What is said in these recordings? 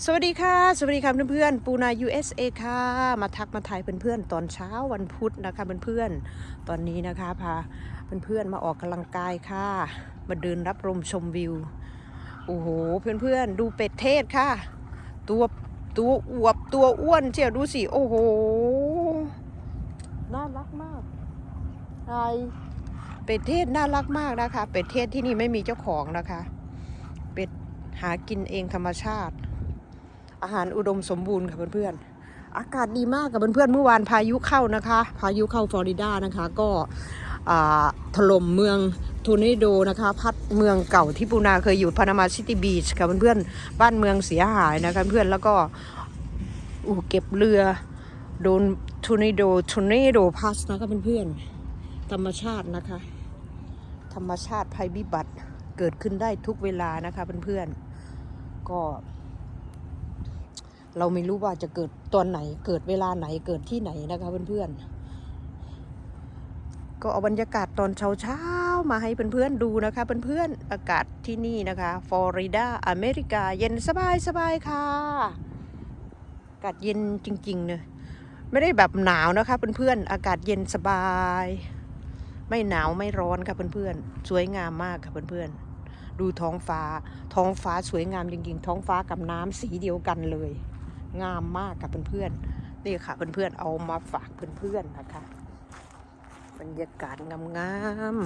สวัสดีค่ะ สวัสดีค่ะเพื่อนๆปูนา USA ค่ะ มาทักมาถ่ายเพื่อนๆตอนเช้าวันพุธนะคะเพื่อนๆตอนนี้นะคะพาเพื่อนๆมาออกกำลังกายค่ะ มาเดินรับลมชมวิวโอ้โหเพื่อนๆดูเป็ดเทศค่ะ ตัวตัวอวบตัวอ้วนเชียวดูสิโอ้โหน่ารักมากใช่เป็ดเทศน่ารักมากนะคะ เป็ดเทศที่นี่ไม่มีเจ้าของนะคะ เป็ดหากินเองธรรมชาติ อาหารอุดมสมบูรณ์ค่ะเพื่อนๆ อากาศดีมากกับเพื่อนๆ เมื่อวานพายุเข้านะคะ พายุเข้าฟลอริดานะคะ ก็ถล่มเมืองทูนิโดนะคะ พัดเมืองเก่าที่ปูนาเคยอยู่พานามาซิตี้บีชค่ะเพื่อนๆ บ้านเมืองเสียหายนะคะเพื่อนแล้วก็อูเก็บเรือโดนทูนิโดทูนิโดพัสนะคะเพื่อนๆ ธรรมชาตินะคะ ธรรมชาติภัยพิบัติเกิดขึ้นได้ทุกเวลานะคะเพื่อนๆ ก็ เราไม่รู้ว่าจะเกิดตอนไหน เกิดเวลาไหนเกิดที่ไหนนะคะเพื่อนๆ ก็เอาบรรยากาศตอนเช้าๆมาให้เพื่อนๆดูนะคะเพื่อนๆอากาศที่นี่นะคะฟลอริดาอเมริกา เย็นสบายสบายๆค่ะอากาศเย็นจริงๆเนอะไม่ได้แบบหนาวนะคะเพื่อนๆอากาศเย็นสบาย ไม่หนาวไม่ร้อนค่ะเพื่อนๆสวยงามมากค่ะเพื่อนๆดูท้องฟ้า ท้องฟ้าสวยงามจริงๆ ท้องฟ้ากับน้ำสีเดียวกันเลย งามมากกับเพื่อนๆนี่ค่ะเพื่อนๆเอามาฝากเพื่อนๆนะคะบรรยากาศงาม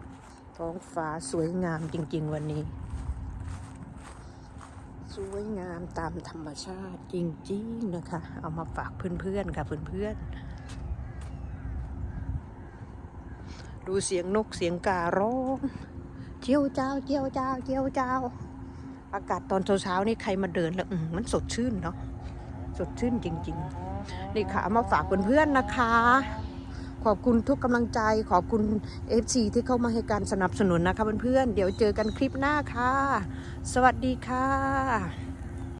ๆท้องฟ้าสวยงามจริง ๆ วันนี้ สวยงามตามธรรมชาติจริงๆนะคะ เอามาฝากเพื่อนๆค่ะเพื่อนๆดูเสียงนกเสียงการ้องเจียวเจ้าเจียวเจ้าเจียวเจ้าอากาศตอนเช้าๆนี่ใครมาเดินแล้วมมันสดชื่นเนาะ สดชื่นจริง ๆ นี่ค่ะมาฝากเพื่อนๆนะคะ ขอบคุณทุกกำลังใจ ขอบคุณ FC ที่เข้ามาให้การสนับสนุนนะคะเพื่อนๆเดี๋ยวเจอกันคลิปหน้าค่ะ สวัสดีค่ะ